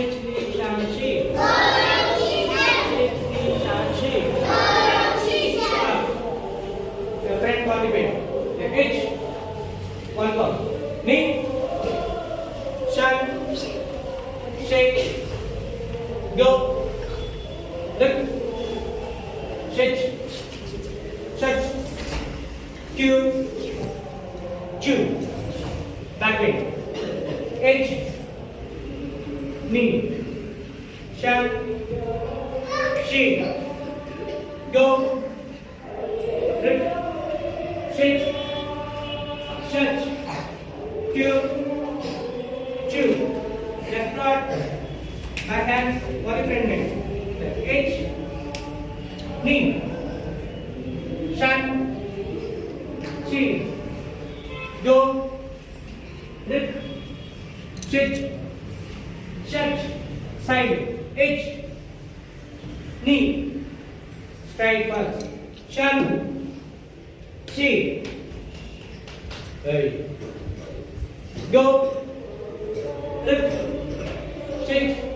say to me, six, search, two, two, left right, backhand, body front, eight, knee. King.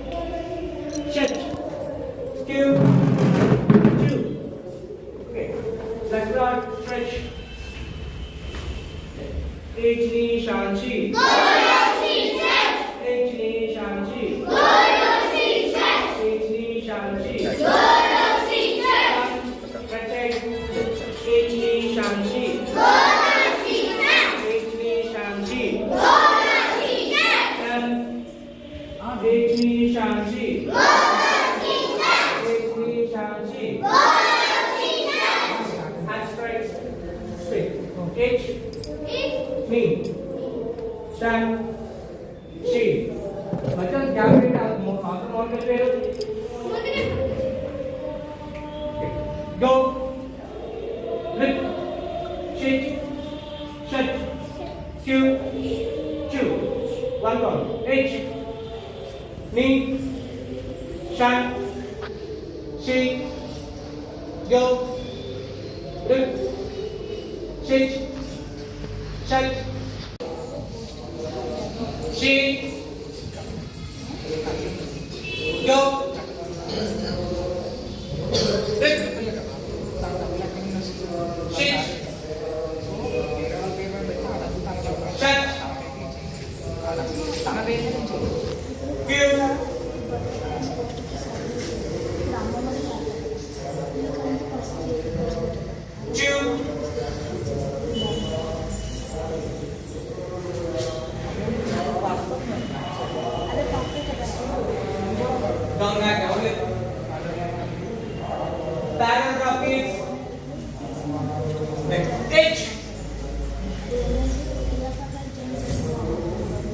H. Me. Stand. Go.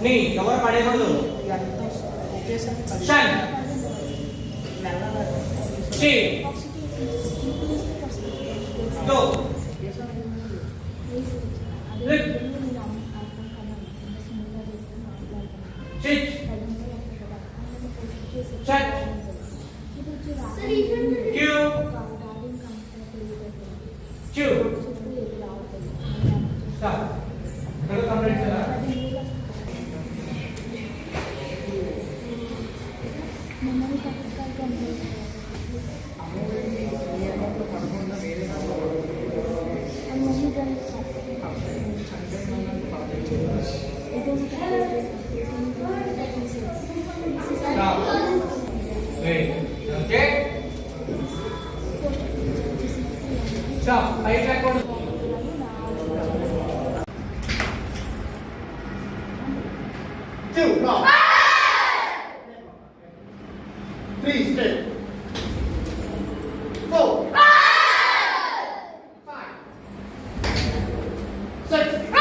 నీ ఎవరు పడేవాళ్ళు షన్ షీ దో Stop. Stop. Stop. But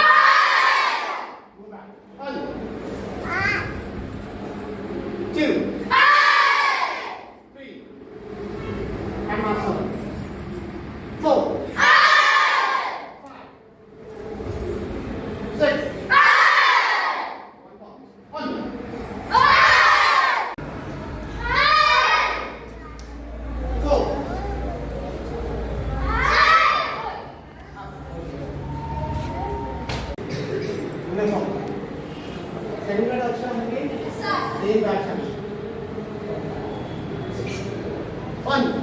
One.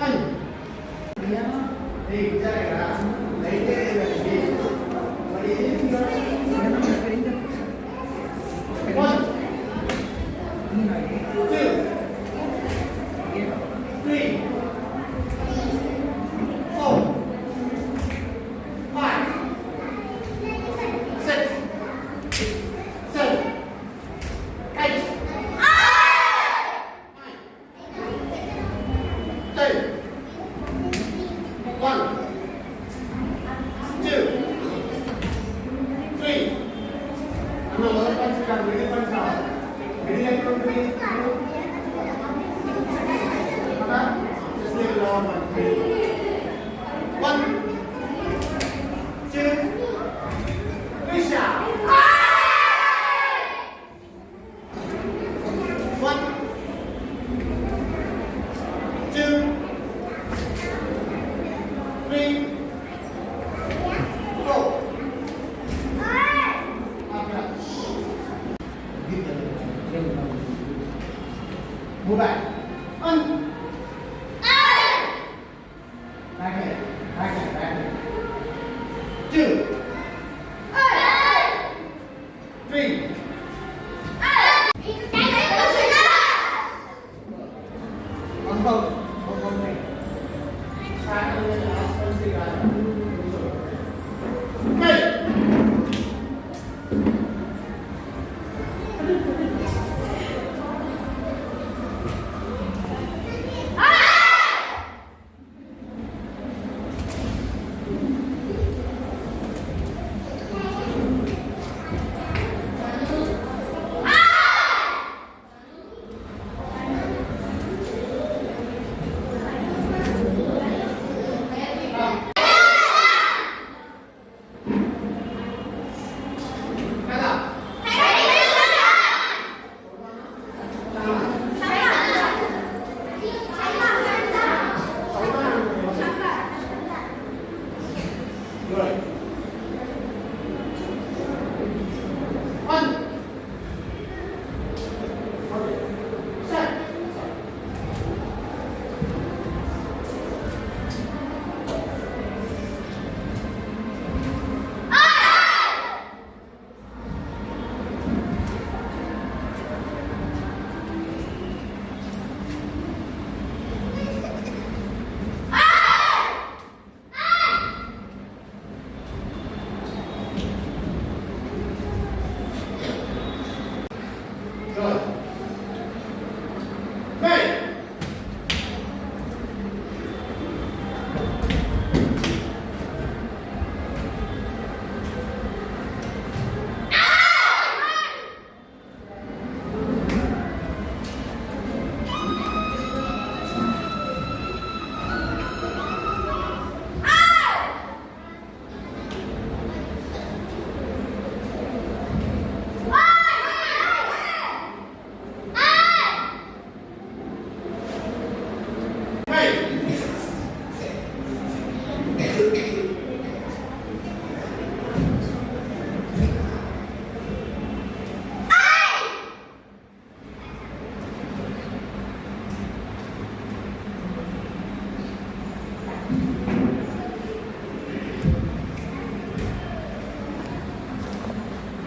Ay, ya no. Sí, ya One.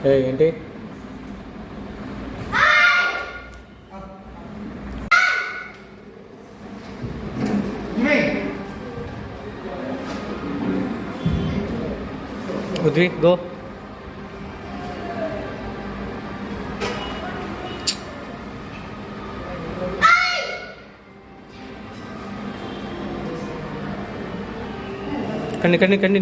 ఏంటి? ఉద్వి గో. కండి కండి కండి.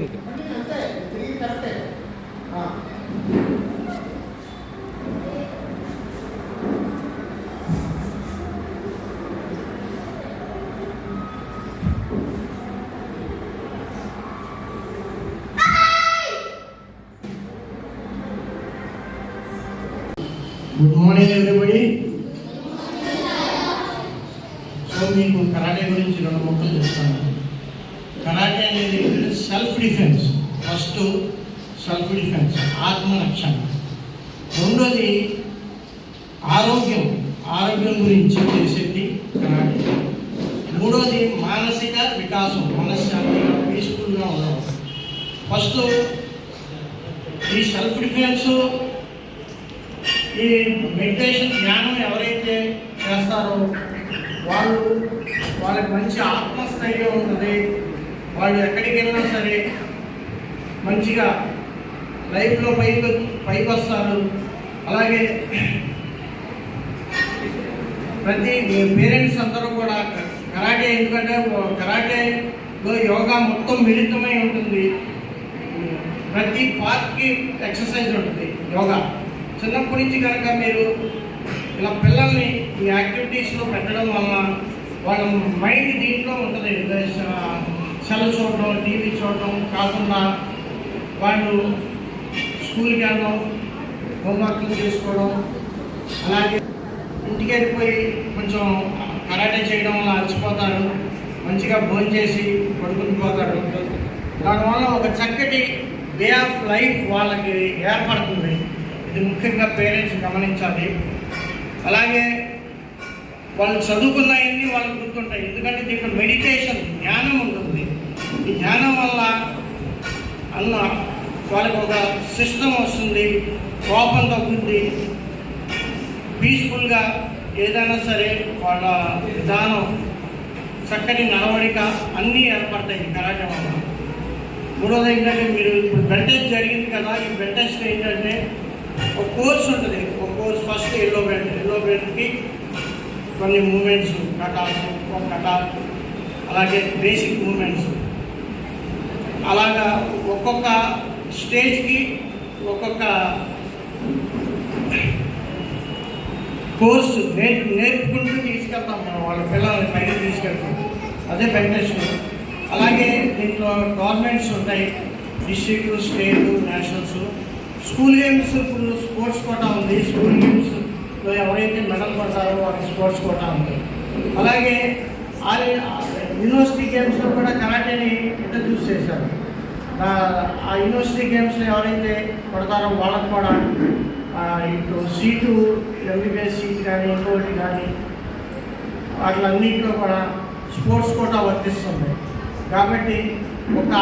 మార్నింగ్ ఎవరిబడి సో మీకు కరాటే గురించి రెండు ముక్కలు చెప్తాను. కరాటే అనేది self defence first self defence ఆత్మరక్షణ. రెండోది ఆరోగ్యం. ఆరోగ్యం గురించి చేసేది కరాటే. మూడోది మానసిక వికాసం. మనశ్శాంతిగా పీస్ఫుల్గా ఉండడం. ఫస్ట్ ఈ సెల్ఫ్ డిఫెన్స్ ఈ మెడిటేషన్ ధ్యానం ఎవరైతే చేస్తారో వాళ్ళు వాళ్ళకి మంచి ఆత్మస్థైర్యం ఉంటుంది. వాళ్ళు ఎక్కడికి వెళ్ళినా సరే మంచిగా లైఫ్లో పైకి పైకి వస్తారు. అలాగే ప్రతి పేరెంట్స్ అందరూ కూడా కరాటే ఎందుకంటే కరాటేలో యోగా మొత్తం మిళితమై ఉంటుంది. ప్రతి పార్ట్కి ఎక్సర్సైజ్ ఉంటుంది యోగా. చిన్నప్పటి నుంచి కనుక మీరు ఇలా పిల్లల్ని ఈ యాక్టివిటీస్లో పెట్టడం వల్ల వాళ్ళ మైండ్ దీంట్లో ఉంటుంది. సెల్ చూడటం టీవీ చూడటం కాకుండా వాళ్ళు స్కూల్కి వెళ్ళడం హోంవర్క్లు చేసుకోవడం అలాగే ఇంటికి వెళ్ళిపోయి కొంచెం కరాటే చేయడం వల్ల అలసిపోతారు. మంచిగా భోజనం చేసి పడుకుని పోతారు. దానివల్ల ఒక చక్కటి వే ఆఫ్ లైఫ్ వాళ్ళకి ఏర్పడుతుంది. ఇది ముఖ్యంగా పేరెంట్స్ గమనించాలి. అలాగే వాళ్ళు చదువుకున్నవన్నీ వాళ్ళకి గుర్తుంటాయి. ఎందుకంటే దీంట్లో మెడిటేషన్ జ్ఞానం ఉంటుంది. ఈ జ్ఞానం వల్ల అన్న వాళ్ళకి ఒక సిస్టమ్ వస్తుంది కోపం తగ్గుతుంది పీస్ఫుల్గా ఏదైనా సరే వాళ్ళ విధానం చక్కటి నడవడిక అన్నీ ఏర్పడతాయి కరాటే వల్ల మూడోది ఏంటంటే మీరు ఇప్పుడు బెడ్ టెస్ట్ జరిగింది కదా. ఈ బెడ్ టెస్ట్ ఏంటంటే ఒక కోర్స్ ఉంటుంది ఒక course first yellow belt yellow బెల్ట్కి కొన్ని మూమెంట్స్ కటాస్ ఒక అలాగే బేసిక్ మూమెంట్స్ అలాగా ఒక్కొక్క స్టేజ్కి ఒక్కొక్క కోర్సు నేర్పు నేర్పుకుంటూ తీసుకెళ్తాం మనం వాళ్ళ పిల్లల్ని పైకి తీసుకెళ్తాం. అదే బెంటెస్ట్ అలాగే దీంట్లో గవర్నమెంట్స్ ఉంటాయి district state nationals school games ఇప్పుడు స్పోర్ట్స్ కోటా ఉంది. స్కూల్ గేమ్స్లో ఎవరైతే మెడల్ పడతారో వాళ్ళకి స్పోర్ట్స్ కోటా ఉంది. అలాగే ఆ యూనివర్సిటీ గేమ్స్లో కూడా కరాటేని ఇంట్రడ్యూస్ చేశారు. ఆ- యూనివర్సిటీ గేమ్స్లో ఎవరైతే కొడతారో వాళ్ళకి కూడా ఇప్పుడు సీటు ఎంబీబీఎస్ సీట్ కానీ ఇంకోటి కానీ వాటిలన్నింటిలో కూడా స్పోర్ట్స్ కోటా వర్తిస్తుంది. కాబట్టి ఒక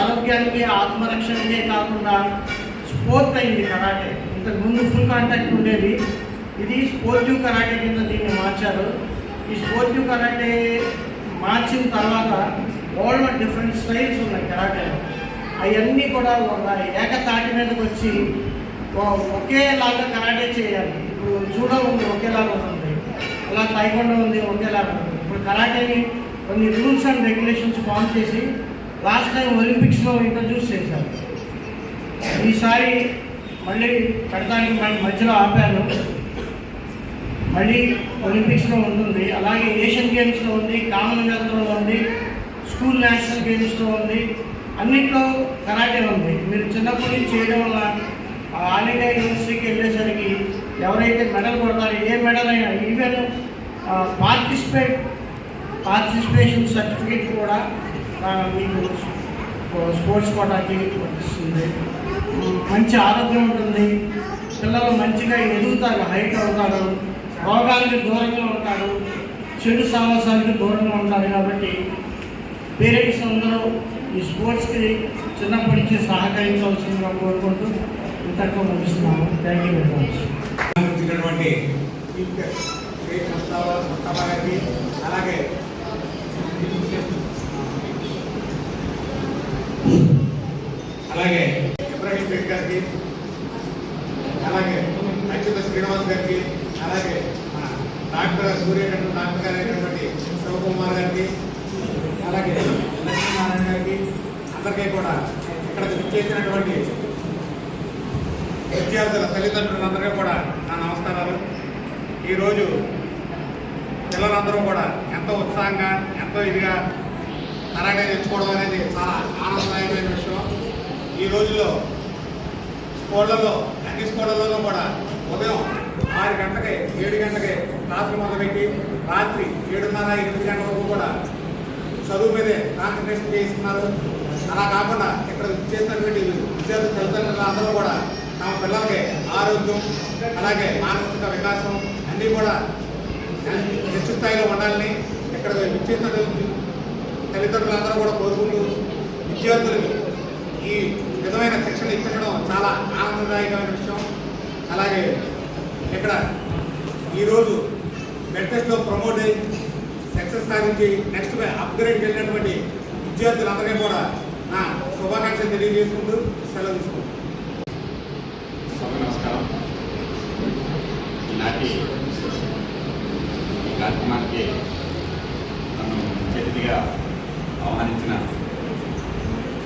ఆరోగ్యానికి ఆత్మరక్షణకే కాకుండా స్పోర్ట్ అయింది కరాటే. ఇంతకు ముందు ఫుల్ కాంటాక్ట్ ఉండేది. ఇది స్పోర్టివ్ కరాటే కింద దీన్ని మార్చారు. ఈ స్పోర్టివ్ కరాటే మార్చిన తర్వాత వరల్డ్లో డిఫరెంట్ స్టైల్స్ ఉన్నాయి కరాటేలో. అవన్నీ కూడా ఒక ఏకతాటి మీదకి వచ్చి ఒకేలాగా కరాటే చేయాలి. ఇప్పుడు జూడో ఉంది ఒకేలాగా ఉంటుంది అలా తైకొండ ఉంది ఒకేలాగా ఉంటుంది ఇప్పుడు కరాటేని కొన్ని రూల్స్ అండ్ రెగ్యులేషన్స్ ఫామ్ చేసి లాస్ట్ టైం ఒలింపిక్స్లో ఇంట్రడ్యూస్ చేశారు. ఈసారి మళ్ళీ పెడతానికి మనం మధ్యలో ఆపాను. మళ్ళీ ఒలింపిక్స్లో ఉంటుంది. అలాగే ఏషియన్ గేమ్స్లో ఉంది కామన్వెల్త్లో ఉంది స్కూల్ నేషనల్ గేమ్స్లో ఉంది. అన్నిట్లో కరాటే ఉంది. మీరు చిన్నప్పటి నుంచి చేయడం వల్ల ఆ ఆల్ ఇండియా యూనివర్సిటీకి వెళ్ళేసరికి ఎవరైతే మెడల్ కొడతారో ఏ మెడల్ అయినా ఈవెన్ పార్టిసిపేట్ పార్టిసిపేషన్ సర్టిఫికేట్ కూడా మీకు స్పోర్ట్స్ కోటాకి వర్తిస్తుంది. మంచి ఆరోగ్యం ఉంటుంది. పిల్లలు మంచిగా ఎదుగుతారు హైట్ అవుతారు రోగాలకు దూరంగా ఉంటారు చెడు సాహసాలకు దూరంగా ఉంటారు కాబట్టి పేరెంట్స్ అందరూ ఈ స్పోర్ట్స్కి చిన్నప్పటి నుంచి సహకరించవలసిందిగా కోరుకుంటూ ఇంతకు ముగిస్తున్నాము థ్యాంక్ యూ వెరీ మచ్ వచ్చినటువంటి అలాగే అలాగే ఇబ్రాహిం గారికి అలాగే అచ్యుత శ్రీనివాస్ గారికి అలాగే డాక్టర్ సూర్య డాక్టర్ గారు అయినటువంటి శివకుమార్ గారికి అలాగే లక్ష్మీనారాయణ గారికి అందరికీ కూడా ఇక్కడ చేసినటువంటి విద్యార్థుల తల్లిదండ్రులందరికీ కూడా నా నమస్కారాలు. ఈరోజు పిల్లలందరూ కూడా ఎంతో ఉత్సాహంగా ఎంతో ఇదిగా కరాటే తెచ్చుకోవడం అనేది చాలా ఆనందదాయమైన విషయం. ఈ రోజుల్లో స్కూళ్ళలో అన్ని స్కూళ్ళలో కూడా ఉదయం ఆరు గంటలకి ఏడు గంటలకి క్లాసులు మొదలుపెట్టి రాత్రి ఏడున్నర ఎనిమిది గంటల వరకు కూడా చదువు మీదే కాన్సన్ట్రేషన్ చేస్తున్నారు అలా కాకుండా ఇక్కడ చేసినటువంటి విద్యార్థులు తల్లిదండ్రులు అందరూ కూడా తమ పిల్లలకి ఆరోగ్యం అలాగే మానసిక వికాసం అన్నీ కూడా హెచ్చు స్థాయిలో ఉండాలని ఇక్కడ విచ్చేసిన తల్లిదండ్రులందరూ కూడా కోరుకుంటూ విద్యార్థులకు ఈ విధమైన శిక్షణ చాలా ఆనందదాయకమైన విషయం. అలాగే ఇక్కడ ఈరోజు మెడ్టెస్ట్లో ప్రమోట్ అయ్యి సక్సెస్ సాధించి నెక్స్ట్ అప్గ్రేడ్కి వెళ్ళినటువంటి విద్యార్థులందరికీ కూడా నా శుభాకాంక్షలు తెలియజేసుకుంటూ సెలవు తీసుకుంటాను నమస్కారం. ఈనాటి ఈ కార్యక్రమానికి నన్ను చేతిగా ఆహ్వానించిన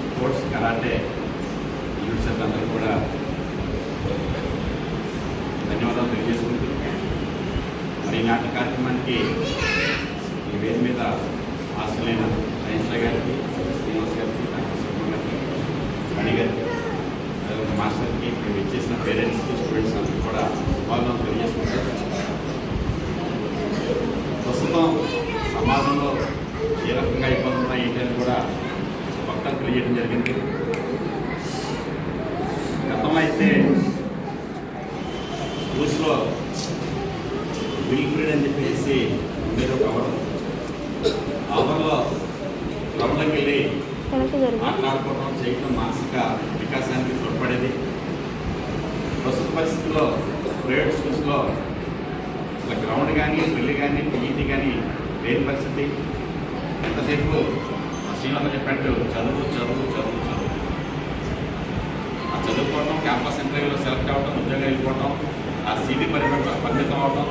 స్పోర్ట్స్ కరాటే యూనిట్ అందరూ కూడా ధన్యవాదాలు తెలియజేసుకుంటూ మరి నాటి కార్యక్రమానికి ఈ వేది మీద ఆశలైన అహింస గారికి శ్రీనివాస్ గారికి డాక్టర్ సుబ్రహ్మ గారికి మణి గారికి మాస్టర్కి మేము ఇచ్చేసిన పేరెంట్స్ స్టూడెంట్స్ అందరికీ కూడా శుభాకాంక్షలు తెలియజేసుకుంటారు ప్రస్తుతం సమాజంలో ఏ రకంగా ఇబ్బందులు ఉన్నాయి ఏంటి అని కూడా మొత్తం తెలియజేయడం జరిగింది గతంలో అయితే స్కూల్స్లో విల్ పీరియడ్ అని చెప్పేసి ఉండేది ఒక అవర్ అవర్లో గ్రౌండ్లోకి వెళ్ళి మాట్లాడుకోవడం చేయడం మానసిక వికాసానికి తోడ్పడేది ప్రస్తుత పరిస్థితుల్లో ప్రైవేట్ స్కూల్స్లో అసలు గ్రౌండ్ కానీ పెళ్ళి కానీ పీఈటీ కానీ లేని పరిస్థితి. ఎంతసేపు ఆ శ్రీనివాస చెప్పినట్టు చదువు చదువు చదువు చదువు. ఆ చదువుకోవడం క్యాంపస్ ఇంటర్వ్యూలో సెలెక్ట్ అవ్వడం ఉద్యోగం వెళ్ళిపోవటం ఆ సీటీ పరిమిత పరిమితం అవడం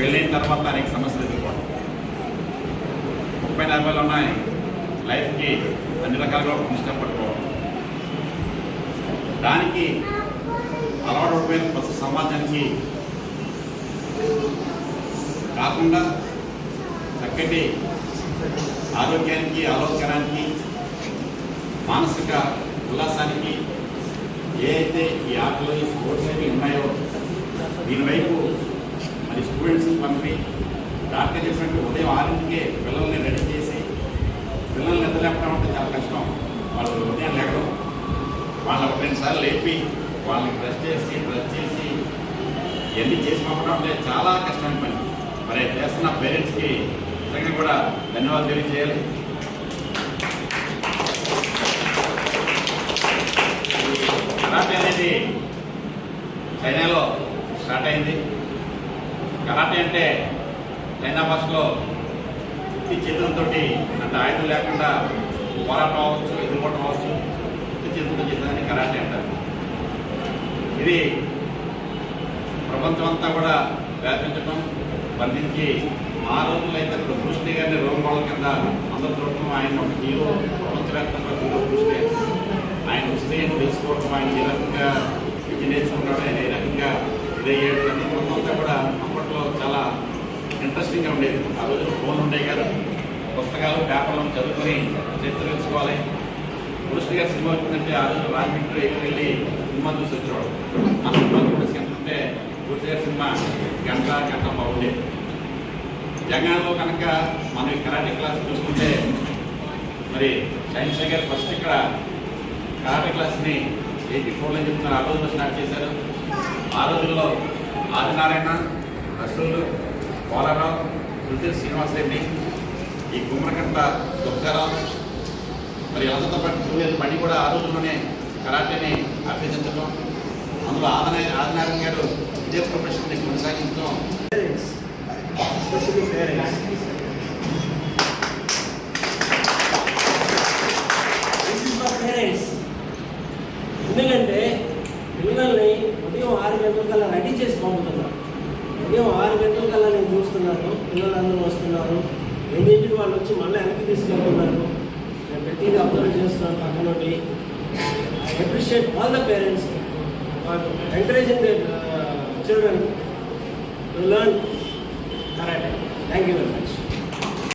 వెళ్ళిన తర్వాత అనేక సమస్యలు ఎదుర్కోవడం ముప్పై నలభైలు ఉన్నాయి లైఫ్కి అన్ని రకాలుగా ఇష్టపడుకోవడం దానికి అలవాటు కొత్త సమాజానికి కాకుండా చక్కటి ఆరోగ్యానికి ఆలోచనానికి మానసిక ఉల్లాసానికి ఏదైతే ఈ ఆటలు ఈ స్పోర్ట్స్ అనేవి ఉన్నాయో దీని వైపు మరి స్టూడెంట్స్ పంపి డాక్టర్ చెప్పినట్టు ఉదయం ఆరింటికే పిల్లల్ని రెడీ చేసి పిల్లల్ని నిద్రలేపడం అంటే చాలా కష్టం. వాళ్ళు ఉదయం లేకడం వాళ్ళ ఒక రెండు సార్లు లేపి వాళ్ళని బ్రష్ చేసి బ్రష్ చేసి ఇవన్నీ చేసి పంపడం అంటే చాలా కష్టమైన పని. మరి చేస్తున్న పేరెంట్స్కి నిజంగా కూడా ధన్యవాదాలు తెలియజేయాలి. కరాటే అనేది చైనాలో స్టార్ట్ అయింది. కరాటే అంటే చైనా భాషలో ఉత్తి చేతులతో అంటే ఆయుధం లేకుండా పోరాటం అవ్వచ్చు ఎదుర్కోవటం అవ్వచ్చు. ఉత్తి చేతులతో చేసేదాన్ని కరాటే అంటారు. ఇది ప్రపంచం అంతా కూడా వ్యాపించడం బంధించి ఆ రోజుల్లో అయితే ఇప్పుడు కృష్ణ గారిని రోల్ మోడల్ కింద అందరు చూడటం ఆయన ఒక హీరో ప్రపంచవ్యాప్తంగా హీరో కృష్ణ ఆయన వస్తే తెలుసుకోవటం ఆయన ఏ రకంగా విద్య నేర్చుకున్నాడు ఆయన ఏ రకంగా ఇదయ్యాడు అని అంతా కూడా అప్పట్లో చాలా ఇంట్రెస్టింగ్గా ఉండేది. ఆ రోజుల్లో ఫోన్ ఉండేవి కదా. పుస్తకాలు పేపర్లను చదువుకొని చరిత్ర తెలుసుకోవాలి. కృష్ణ గారి సినిమా వచ్చిందంటే ఆ రోజు రాజమండ్రి వెళ్ళి సినిమా చూసి వచ్చేవాడు ఆ సినిమా కూడా అంటే కృష్ణ సినిమా గంట గంట బాగుండేది జగన్లో కనుక మనం కరాటే క్లాస్ చూసుకుంటే మరి సైన్స్ గారు ఫస్ట్ ఇక్కడ కరాటే క్లాస్ని ఎయిటీ ఫోర్లో చెప్తున్నారు. ఆ రోజుల్లో స్టార్ట్ చేశారు. ఆ రోజుల్లో ఆదినారాయణ రసూలు పోలరావు రుచి శ్రీనివాస్ రెడ్డి ఈ గుమ్మరకంట దుర్గారావు మరి అదంతా పట్టి పని కూడా ఆ రోజుల్లోనే కరాటేని అభ్యర్థించడం అందులో ఆదనాయ ఆదినారాయణ గారు ఇదే ప్రొఫెషన్ని కొనసాగించడం parents, especially parents. ఎందుకంటే పిల్లల్ని ఉదయం ఆరు గంటల కల్లా రెడీ చేసి పంపుతున్నాం ఉదయం ఆరు గంటల కల్లా నేను చూస్తున్నాను. పిల్లలందరూ వస్తున్నారు. ఎన్నింటికి వాళ్ళు వచ్చి మళ్ళీ వెనక్కి తీసుకెళ్తున్నారు. నేను ప్రతిదీ అబ్జర్వ్ చేస్తున్నాను పక్కనోటి appreciate all the parents for encouraging their uh, children to learn